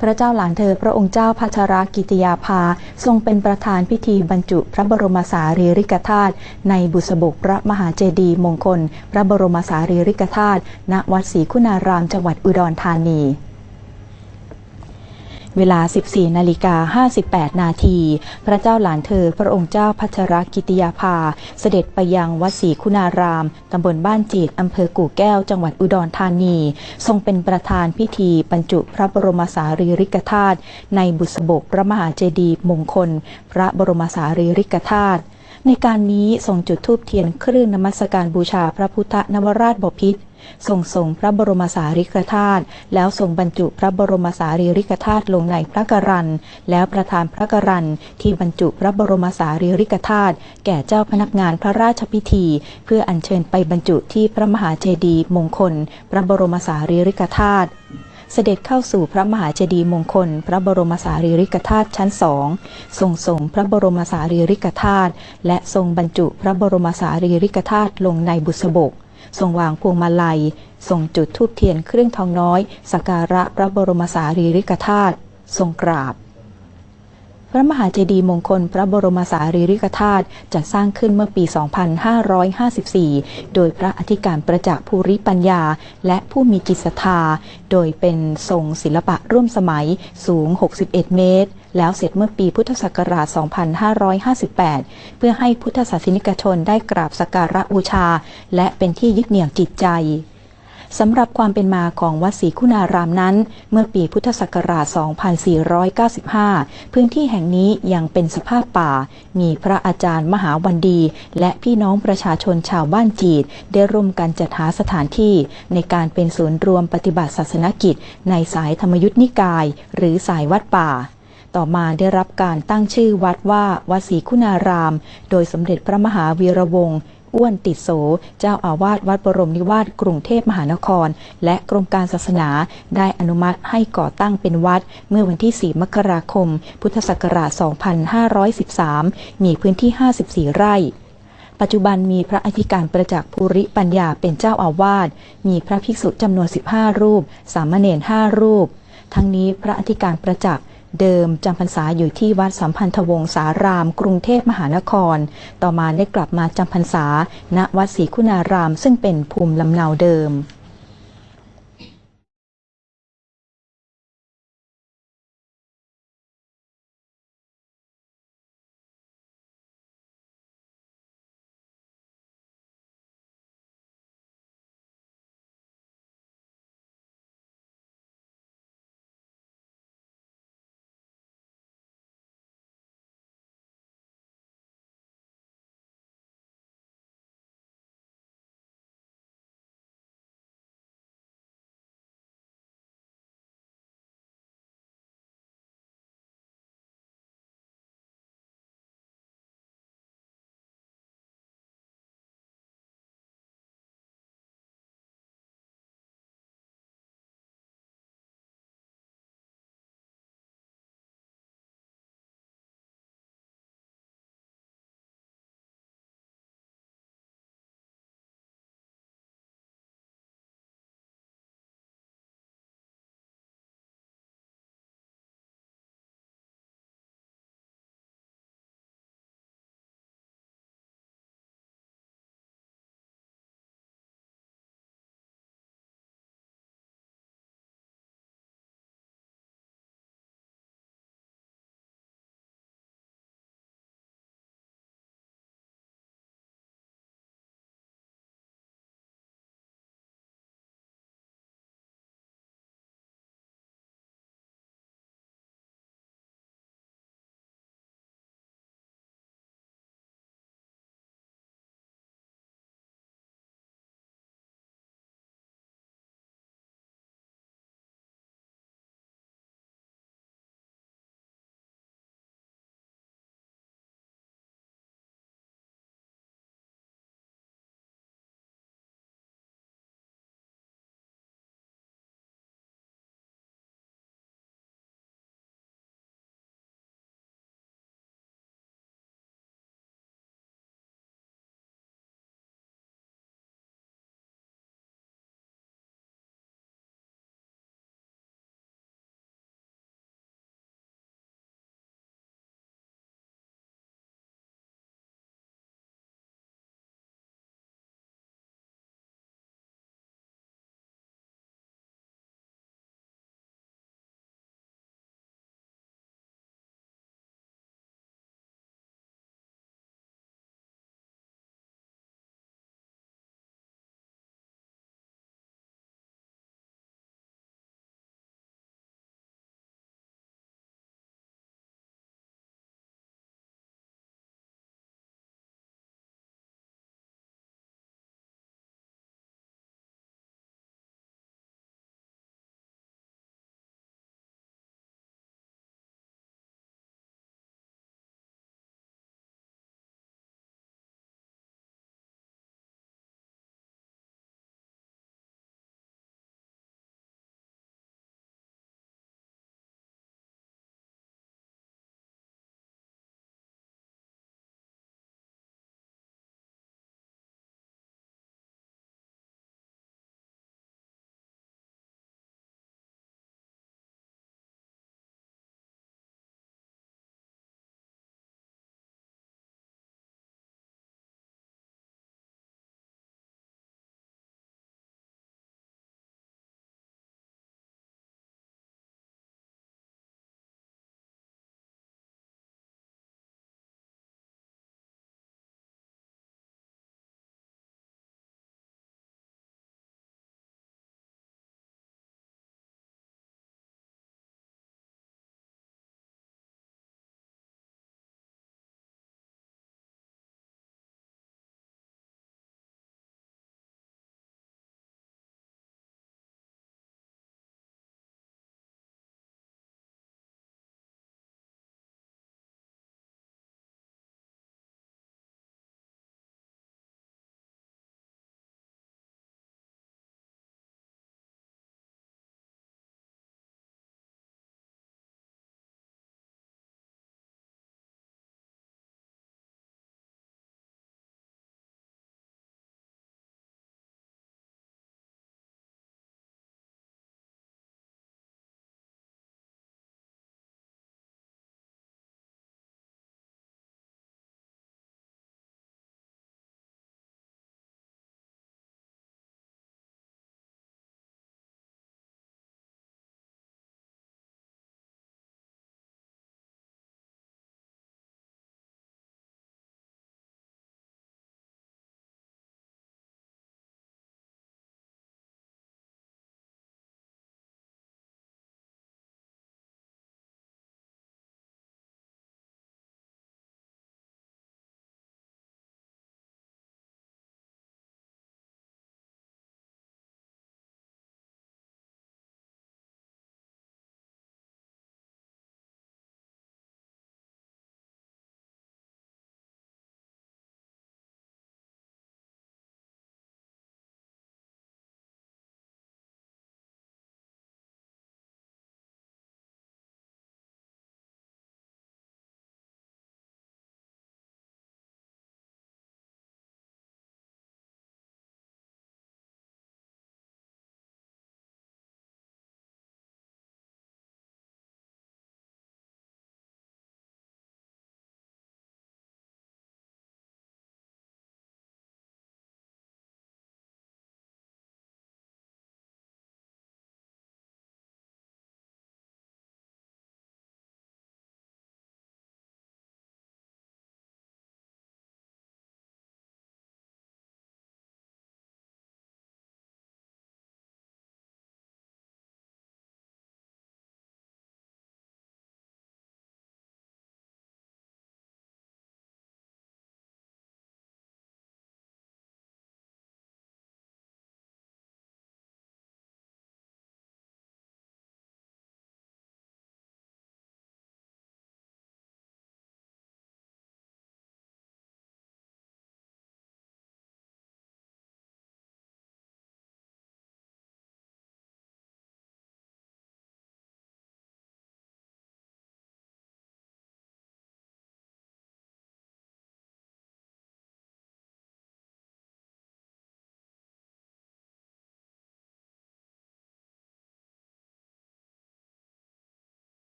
พระเจ้าหลานเธอพระองค์เจ้าพัชรกิติยาภา ทรงเป็นประธานพิธีบรรจุพระบรมสารีริกธาตุในบุษบกพระมหาเจดีย์มงคล พระบรมสารีริกธาตุณวัดศรีคุณารามจังหวัดอุดรธานี เวลา 14 นาฬิกา 58 นาที พระเจ้าหลานเธอ พระองค์เจ้าพัชรกิติยาภา เสด็จไปยังวัดศรีคุณาราม ตำบลบ้านจีดอำเภอกู่แก้ว จังหวัดอุดรธานี ทรงเป็นประธานพิธีบรรจุพระบรมสารีริกธาตุในบุษบกพระมหาเจดีย์มงคล พระบรมสารีริกธาตุในการนี้ทรงจุดธูปเทียนเครื่องนมัสการบูชาพระพุทธนวราชบพิตร ทรงส่งพระบรมสารีริกธาตุแล้วทรงบรรจุพระบรมสารีริกธาตุลงในพระกรันแล้วประทานพระกรันที่บรรจุพระบรมสารีริกธาตุแก่เจ้าพนักงานพระราชพิธี เพื่ออัญเชิญไปบรรจุที่พระมหาเจดีย์มงคล พระบรมสารีริกธาตุเสด็จเข้าสู่พระมหาเจดีย์มงคล พระบรมสารีริกธาตุชั้นสองทรงส่งพระบรมสารีริกธาตุและทรงบรรจุพระบรมสารีริกธาตุลงในบุษบก ทรงวางพวงมาลัย ทรงจุดธูปเทียนเครื่องทองน้อยสักการะพระบรมสารีริกธาตุทรงกราบ พระมหาเจดีย์มงคล พระบรมสารีริกธาตุจัดสร้างขึ้นเมื่อปี 2554 โดยพระอธิการประจักษ์ภูริปัญญา และผู้มีจิตศรัทธา โดยเป็นทรงศิลปะร่วมสมัยสูง 61 เมตร แล้วเสร็จเมื่อปีพุทธศักราช 2558 เพื่อให้พุทธศาสนิกชนได้กราบสักการะบูชา และเป็นที่ยึดเหนี่ยวจิตใจ สำหรับความเป็นมาของวัดศรีคุณารามนั้น เมื่อปีพุทธศักราช 2495 พื้นที่แห่งนี้ยังเป็นสภาพป่า มีพระอาจารย์มหาวันดี และพี่น้องประชาชนชาวบ้านจีดได้ร่วมกันจัดหาสถานที่ ในการเป็นศูนย์รวมปฏิบัติศาสนกิจ ในสายธรรมยุทธนิกาย หรือสายวัดป่าต่อมาได้รับการตั้งชื่อวัดว่าวัดศรีคุณาราม โดยสมเด็จพระมหาวีระวงศ์ อ้วนติดโส เจ้าอาวาสวัดบรมนิวาสกรุงเทพมหานคร และกรมการศาสนา ได้อนุมัติให้ก่อตั้งเป็นวัด เมื่อวันที่ 4 มกราคม พุทธศักราช 2513 มีพื้นที่ 54 ไร่ปัจจุบันมีพระอธิการประจักษ์ภูริปัญญาเป็นเจ้าอาวาส มีพระภิกษุจำนวน 15 รูป สามเณร5รูป ทั้งนี้พระอธิการประจักษ์ เดิมจำพรรษาอยู่ที่วัดสัมพันธวงศาราม กรุงเทพมหานคร ต่อมาได้กลับมาจำพรรษา ณวัดศรีคุณาราม ซึ่งเป็นภูมิลำเนาเดิม